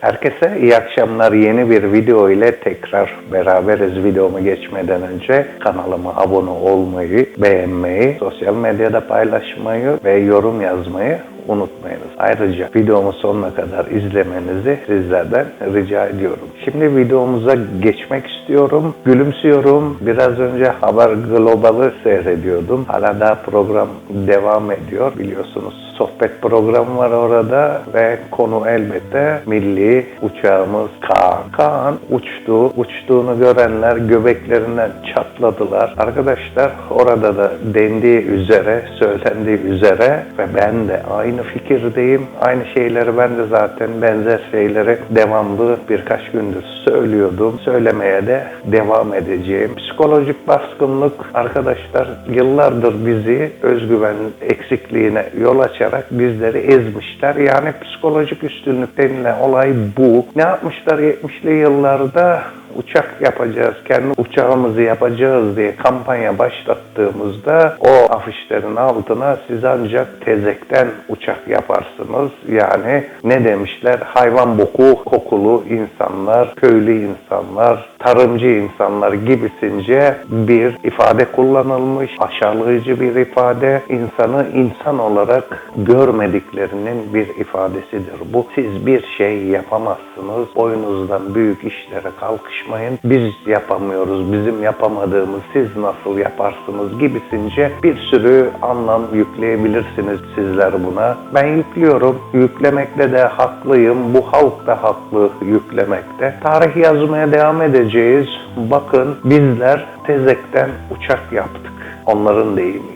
Herkese iyi akşamlar. Yeni bir video ile tekrar beraberiz. Videomu geçmeden önce kanalıma abone olmayı, beğenmeyi, sosyal medyada paylaşmayı ve yorum yazmayı unutmayınız. Ayrıca videomu sonuna kadar izlemenizi sizlerden rica ediyorum. Şimdi videomuza geçmek istiyorum. Gülümsüyorum. Biraz önce Haber Global'ı seyrediyordum. Hala daha program devam ediyor biliyorsunuz. Sohbet programı var orada ve konu elbette milli uçağımız Kaan. Kaan uçtu. Uçtuğunu görenler göbeklerinden çatladılar. Arkadaşlar orada da dendiği üzere, söylendiği üzere ve ben de aynı fikirdeyim. Aynı şeyleri ben de zaten benzer şeyleri devamlı birkaç gündür söylüyordum. Söylemeye de devam edeceğim. Psikolojik baskınlık arkadaşlar yıllardır bizi özgüven eksikliğine yol açarak bizleri ezmişler. Yani psikolojik üstünlük denilen olay bu. Ne yapmışlar 70'li yıllarda? Uçak yapacağız, kendi uçağımızı yapacağız diye kampanya başlattığımızda o afişlerin altına siz ancak tezekten uçak yaparsınız. Yani ne demişler? Hayvan boku kokulu insanlar, köylü insanlar, tarımcı insanlar gibisince bir ifade kullanılmış. Aşağılayıcı bir ifade. insanı insan olarak görmediklerinin bir ifadesidir. Bu siz bir şey yapamazsınız. Boyunuzdan büyük işlere kalkışmayın. Biz yapamıyoruz. Bizim yapamadığımız siz nasıl yaparsınız gibisince bir sürü anlam yükleyebilirsiniz sizler buna. Ben yüklüyorum. Yüklemekte de haklıyım. Bu halk da haklı yüklemekte. Tarih yazmaya devam edeceğiz. Bakın bizler tezekten uçak yaptık. Onların deyimiyle.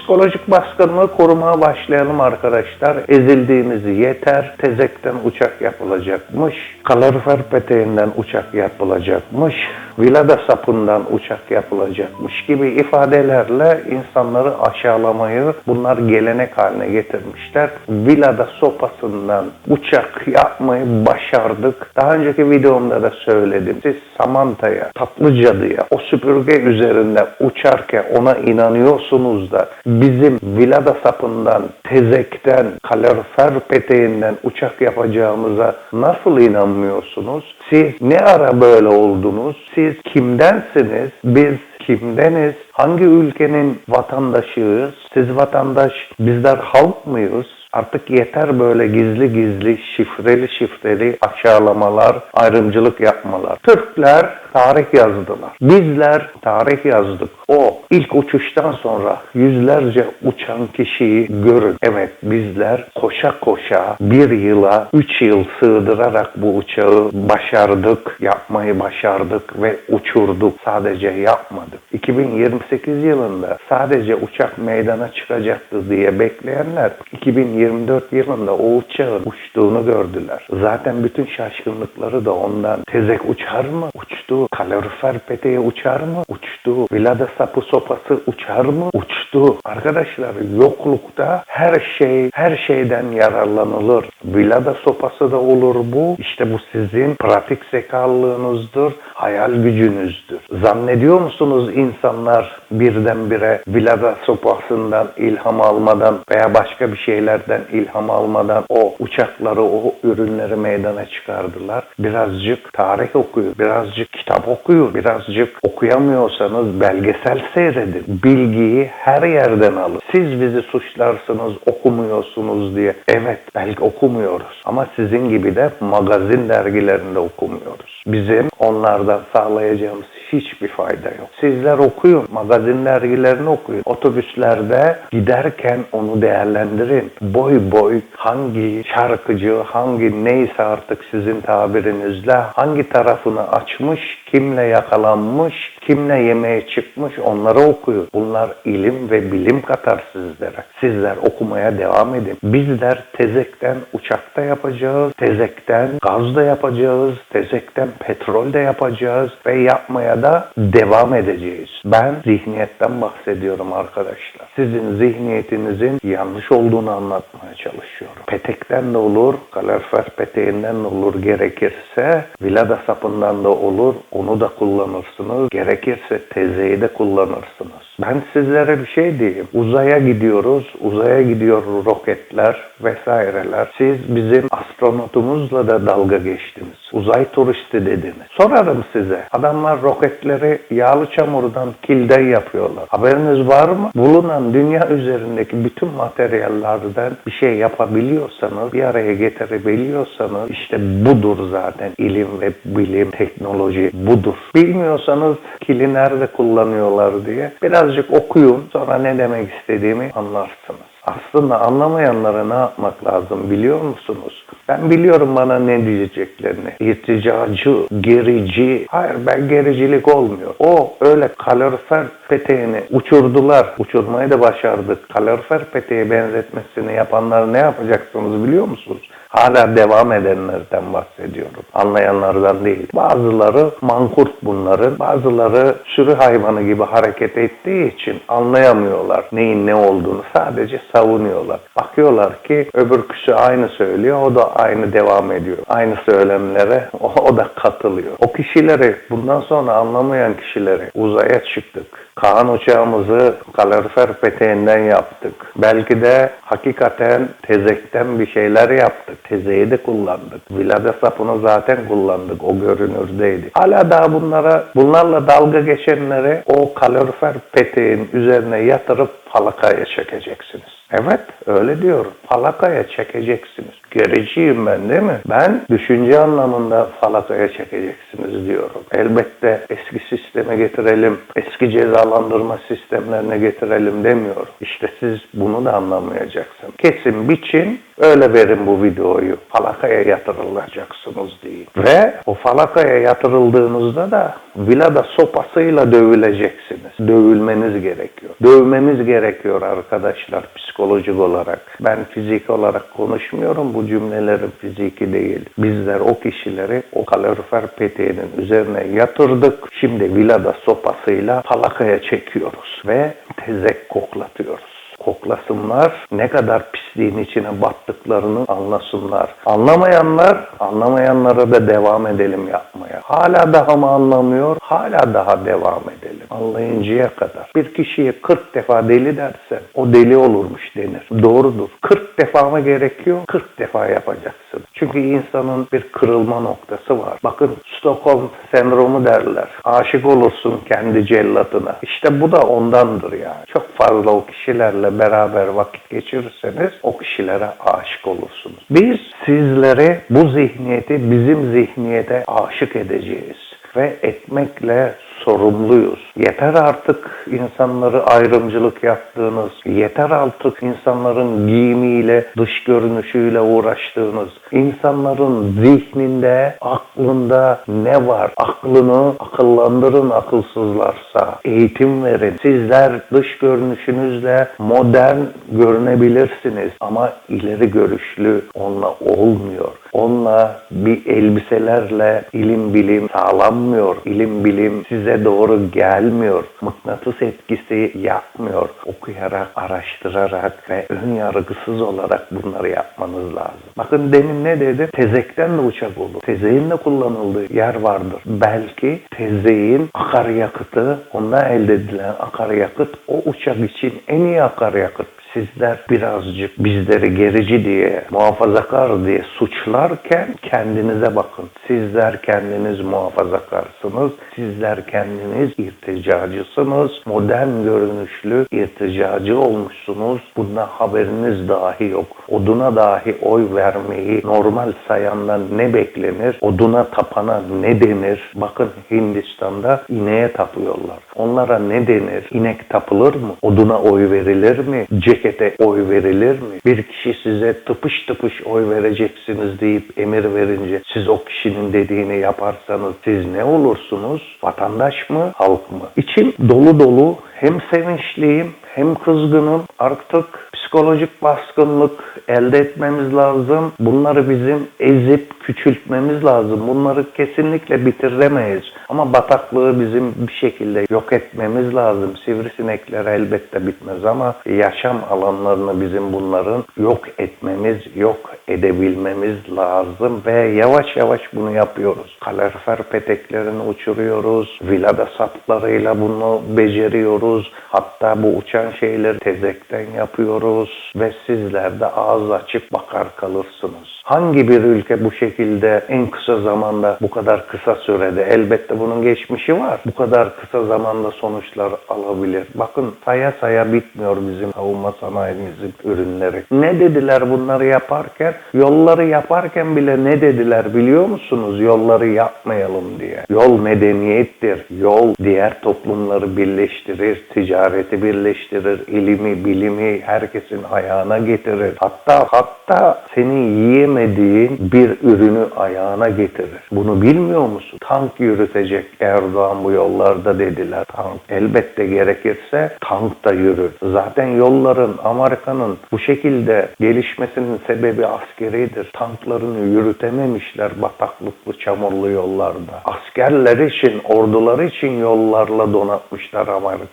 Psikolojik baskınlığı korumaya başlayalım arkadaşlar. Ezildiğimiz yeter. Tezekten uçak yapılacakmış. Kalorifer peteğinden uçak yapılacakmış. Vilada sapından uçak yapılacakmış gibi ifadelerle insanları aşağılamayı bunlar gelenek haline getirmişler. Vilada sopasından uçak yapmayı başardık. Daha önceki videomda da söyledim. Siz Samantha'ya, tatlı cadıya, o süpürge üzerinde uçarken ona inanıyorsunuz da bizim vilada sapından, tezekten, kalorifer peteğinden uçak yapacağımıza nasıl inanmıyorsunuz? Siz ne ara böyle oldunuz? Siz kimdensiniz? Biz kimdeniz? Hangi ülkenin vatandaşıyız? Siz vatandaş, bizler halk mıyız? Artık yeter böyle gizli gizli, şifreli şifreli aşağılamalar, ayrımcılık yapmalar. Türkler tarih yazdılar. Bizler tarih yazdık. O ilk uçuştan sonra yüzlerce uçan kişiyi görün. Evet bizler koşa koşa bir yıla, üç yıl sığdırarak bu uçağı başardık, yapmayı başardık ve uçurduk. Sadece yapmadık. 2028 yılında sadece uçak meydana çıkacaktı diye bekleyenler 2024 yılında o uçağın uçtuğunu gördüler. Zaten bütün şaşkınlıkları da ondan. Tezek uçar mı? Uçtu. Kalorifer peteği uçar mı? Uçtu. Vilada sapı sopası uçar mı? Uçtu. Arkadaşlar yoklukta her şey her şeyden yararlanılır. Vilada sopası da olur bu. İşte bu sizin pratik zekalığınızdır, hayal gücünüzdür. Zannediyor musunuz insanlar birdenbire vilada sopasından ilham almadan veya başka bir şeylerden ilham almadan o uçakları, o ürünleri meydana çıkardılar. Birazcık tarih okuyun, birazcık kitap okuyun, birazcık okuyamıyorsanız belgesel seyredin. Bilgiyi her yerden alın. Siz bizi suçlarsınız, okumuyorsunuz diye. Evet, belki okumuyoruz. Ama sizin gibi de magazin dergilerinde okumuyoruz. Bizim onlardan sağlayacağımız hiçbir fayda yok. Sizler okuyun, magazin dergilerini okuyun. Otobüslerde giderken onu değerlendirin. Boy boy hangi şarkıcı, hangi neyse artık sizin tabirinizle hangi tarafını açmış, kimle yakalanmış, Kimle yemeğe çıkmış onları okuyun. Bunlar ilim ve bilim katar sizlere. Sizler okumaya devam edin. Bizler tezekten uçakta yapacağız, tezekten gaz da yapacağız, tezekten petrol de yapacağız ve yapmaya da devam edeceğiz. Ben zihniyetten bahsediyorum arkadaşlar. Sizin zihniyetinizin yanlış olduğunu anlatmaya çalışıyorum. Petekten de olur, kalorifer peteğinden de olur gerekirse, vilada sapından da olur, onu da kullanırsınız. Gerekirse tezeyi de kullanırsınız. Ben sizlere bir şey diyeyim. Uzaya gidiyoruz, uzaya gidiyor roketler vesaireler. Siz bizim astronotumuzla da dalga geçtiniz. Uzay turisti dediniz. Sorarım size. Adamlar roketleri yağlı çamurdan kilden yapıyorlar. Haberiniz var mı? Bulunan dünya üzerindeki bütün materyallerden bir şey yapabiliyorsanız, bir araya getirebiliyorsanız işte budur zaten ilim ve bilim, teknoloji budur. Bilmiyorsanız kili nerede kullanıyorlar diye birazcık okuyun sonra ne demek istediğimi anlarsınız. Aslında anlamayanlara ne yapmak lazım biliyor musunuz? Ben biliyorum bana ne diyeceklerini. İrticacı, gerici. Hayır ben gericilik olmuyor. O öyle kalorifer peteğini uçurdular. Uçurmayı da başardık. Kalorifer peteğe benzetmesini yapanlar ne yapacaksınız biliyor musunuz? Hala devam edenlerden bahsediyorum. Anlayanlardan değil. Bazıları mankurt bunların. Bazıları sürü hayvanı gibi hareket ettiği için anlayamıyorlar neyin ne olduğunu. Sadece savunuyorlar. Bakıyorlar ki öbürküsü aynı söylüyor. O da aynı devam ediyor. Aynı söylemlere o, o da katılıyor. O kişileri bundan sonra anlamayan kişileri uzaya çıktık. Kaan uçağımızı kalorifer peteğinden yaptık. Belki de hakikaten tezekten bir şeyler yaptık. Tezeyi de kullandık. Vilada sapını zaten kullandık. O görünürdeydi. Hala daha bunlara, bunlarla dalga geçenleri o kalorifer peteğin üzerine yatırıp falakaya çekeceksiniz. Evet öyle diyorum. Falakaya çekeceksiniz. Gericiyim ben değil mi? Ben düşünce anlamında falakaya çekeceksiniz diyorum. Elbette eski sisteme getirelim, eski cezalandırma sistemlerine getirelim demiyorum. İşte siz bunu da anlamayacaksınız. Kesin biçin, öyle verin bu videoyu. Falakaya yatırılacaksınız deyin. Ve o falakaya yatırıldığınızda da vilada sopasıyla dövüleceksiniz. Dövülmeniz gerekiyor. Dövmemiz gerekiyor arkadaşlar psikolojik olarak. Ben fizik olarak konuşmuyorum. Bu cümlelerin fiziki değil. Bizler o kişileri o kalorifer peteğinin üzerine yatırdık. Şimdi vilada sopasıyla falakaya çekiyoruz ve tezek koklatıyoruz koklasınlar, ne kadar pisliğin içine battıklarını anlasınlar. Anlamayanlar, anlamayanlara da devam edelim yapmaya. Hala daha mı anlamıyor? Hala daha devam edelim. Anlayıncaya kadar. Bir kişiye 40 defa deli dersen o deli olurmuş denir. Doğrudur. 40 defa mı gerekiyor? 40 defa yapacaksın. Çünkü insanın bir kırılma noktası var. Bakın Stockholm sendromu derler. Aşık olursun kendi cellatına. İşte bu da ondandır yani. Çok fazla o kişilerle beraber vakit geçirirseniz o kişilere aşık olursunuz. Biz sizlere bu zihniyeti bizim zihniyete aşık edeceğiz ve etmekle sorumluyuz. Yeter artık insanları ayrımcılık yaptığınız, yeter artık insanların giyimiyle, dış görünüşüyle uğraştığınız, insanların zihninde, aklında ne var? Aklını akıllandırın akılsızlarsa, eğitim verin. Sizler dış görünüşünüzle modern görünebilirsiniz ama ileri görüşlü onunla olmuyor. Onunla bir elbiselerle ilim bilim sağlanmıyor. İlim bilim size doğru gelmiyor. Mıknatıs etkisi yapmıyor. Okuyarak, araştırarak ve ön yargısız olarak bunları yapmanız lazım. Bakın demin ne dedi? Tezekten de uçak olur. Tezeğin de kullanıldığı yer vardır. Belki tezeğin akaryakıtı, ondan elde edilen akaryakıt o uçak için en iyi akaryakıt sizler birazcık bizleri gerici diye, muhafazakar diye suçlarken kendinize bakın. Sizler kendiniz muhafazakarsınız. Sizler kendiniz irticacısınız. Modern görünüşlü irticacı olmuşsunuz. Bundan haberiniz dahi yok. Oduna dahi oy vermeyi normal sayandan ne beklenir? Oduna tapana ne denir? Bakın Hindistan'da ineğe tapıyorlar. Onlara ne denir? İnek tapılır mı? Oduna oy verilir mi? Cek memlekete oy verilir mi? Bir kişi size tıpış tıpış oy vereceksiniz deyip emir verince siz o kişinin dediğini yaparsanız siz ne olursunuz? Vatandaş mı, halk mı? İçim dolu dolu hem sevinçliyim hem kızgınım. Artık psikolojik baskınlık elde etmemiz lazım. Bunları bizim ezip küçültmemiz lazım. Bunları kesinlikle bitiremeyiz. Ama bataklığı bizim bir şekilde yok etmemiz lazım. Sivrisinekler elbette bitmez ama yaşam alanlarını bizim bunların yok etmemiz, yok edebilmemiz lazım ve yavaş yavaş bunu yapıyoruz. Kalorifer peteklerini uçuruyoruz. Vilada saplarıyla bunu beceriyoruz. Hatta bu uçan şeyleri tezekten yapıyoruz ve sizler de ağız açıp bakar kalırsınız. Hangi bir ülke bu şekilde en kısa zamanda bu kadar kısa sürede elbette bunun geçmişi var. Bu kadar kısa zamanda sonuçlar alabilir. Bakın saya saya bitmiyor bizim savunma sanayimizin ürünleri. Ne dediler bunları yaparken? Yolları yaparken bile ne dediler biliyor musunuz? Yolları yapmayalım diye. Yol medeniyettir. Yol diğer toplumları birleştirir, ticareti birleştirir, ilimi, bilimi herkesin ayağına getirir. Hatta hatta senin yiyemediğin bir ürünü ayağına getirir. Bunu bilmiyor musun? Tank yürütecek Erdoğan bu yollarda dediler. Tank elbette gerekirse tank da yürür. Zaten yolların Amerika'nın bu şekilde gelişmesinin sebebi askeridir. Tanklarını yürütememişler bataklıklı çamurlu yollarda. Askerler için, orduları için yollarla donatmışlar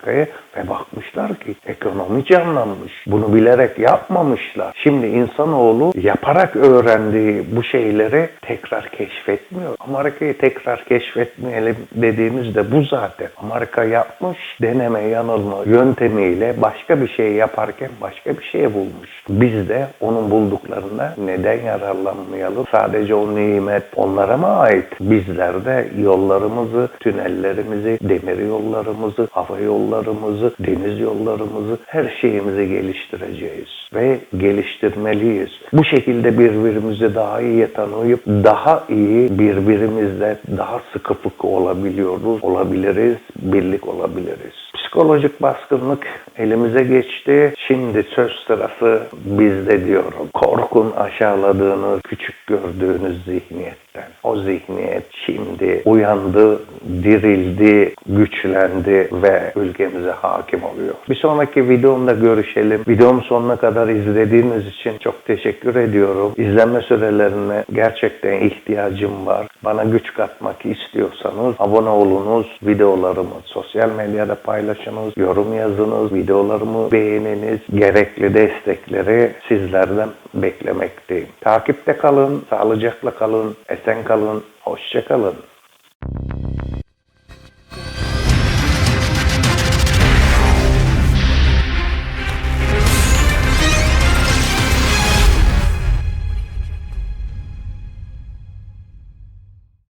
Amerika'yı ve bakmışlar ki ekonomi canlanmış. Bunu bilerek yapmamışlar. Şimdi insanoğlu yaparak öğrendiği bu şeyleri tekrar keşfetmiyor. Amerika'yı tekrar keşfetmeyelim dediğimiz de bu zaten. Amerika yapmış deneme yanılma yöntemiyle başka bir şey yaparken başka bir şey bulmuş. Biz de onun bulduklarına neden yararlanmayalım? Sadece o nimet onlara mı ait? Bizler de yollarımızı, tünellerimizi, demir yollarımızı, hava yollarımızı, deniz yollarımızı, her şeyimizi geliştireceğiz ve geliştirmeliyiz. Bu şekilde birbirimizi daha iyi tanıyıp daha iyi birbirimizle daha sıkı fıkı olabiliyoruz, olabiliriz, birlik olabiliriz. Psikolojik baskınlık elimize geçti. Şimdi söz sırası bizde diyorum. Korkun aşağıladığınız, küçük gördüğünüz zihniyetten. O zihniyet şimdi uyandı, dirildi, güçlendi ve ülkemize hakim oluyor. Bir sonraki videomda görüşelim. Videomu sonuna kadar izlediğiniz için çok teşekkür ediyorum. İzlenme sürelerine gerçekten ihtiyacım var. Bana güç katmak istiyorsanız abone olunuz, videolarımı sosyal medyada paylaşınız, yorum yazınız, videolarımı beğeniniz. Gerekli destekleri sizlerden beklemekteyim. Takipte kalın, sağlıcakla kalın, esen kalın, hoşça kalın.